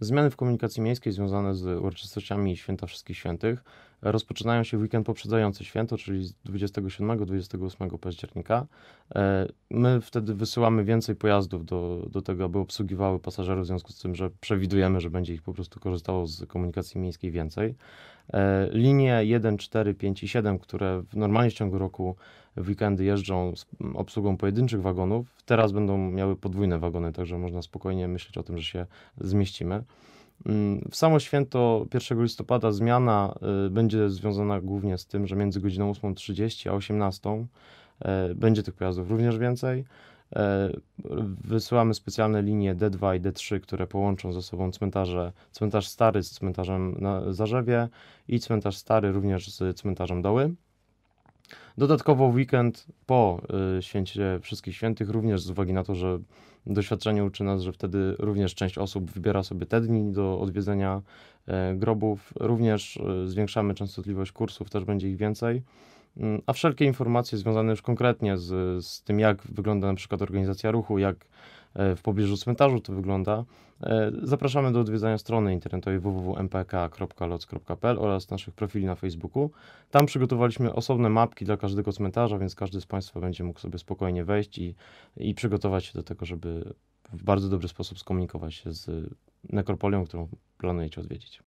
Zmiany w komunikacji miejskiej związane z uroczystościami Święta Wszystkich Świętych rozpoczynają się w weekend poprzedzający święto, czyli z 27-28 października. E, my wtedy wysyłamy więcej pojazdów do, do tego, aby obsługiwały pasażerów, w związku z tym, że przewidujemy, że będzie ich po prostu korzystało z komunikacji miejskiej więcej. E, linie 1, 4, 5 i 7, które normalnie w ciągu roku w weekendy jeżdżą z obsługą pojedynczych wagonów, teraz będą miały podwójne wagony, także można spokojnie myśleć o tym, że się zmieścimy. Mm, w samo święto 1 listopada zmiana y, będzie związana głównie z tym, że między godziną 8.30 a 18.00 y, będzie tych pojazdów również więcej. Y, wysyłamy specjalne linie D2 i D3, które połączą ze sobą cmentarze, cmentarz stary z cmentarzem na Zarzewie i cmentarz stary również z cmentarzem Doły. Dodatkowo weekend po y, święcie Wszystkich Świętych, również z uwagi na to, że doświadczenie uczy nas, że wtedy również część osób wybiera sobie te dni do odwiedzenia e, grobów. Również y, zwiększamy częstotliwość kursów, też będzie ich więcej. Mm, a wszelkie informacje związane już konkretnie z, z tym, jak wygląda na przykład organizacja ruchu, jak w pobliżu cmentarzu to wygląda, e, zapraszamy do odwiedzania strony internetowej www.mpk.loc.pl oraz naszych profili na Facebooku. Tam przygotowaliśmy osobne mapki dla każdego cmentarza, więc każdy z Państwa będzie mógł sobie spokojnie wejść i, i przygotować się do tego, żeby w bardzo dobry sposób skomunikować się z nekropolią, którą planujecie odwiedzić.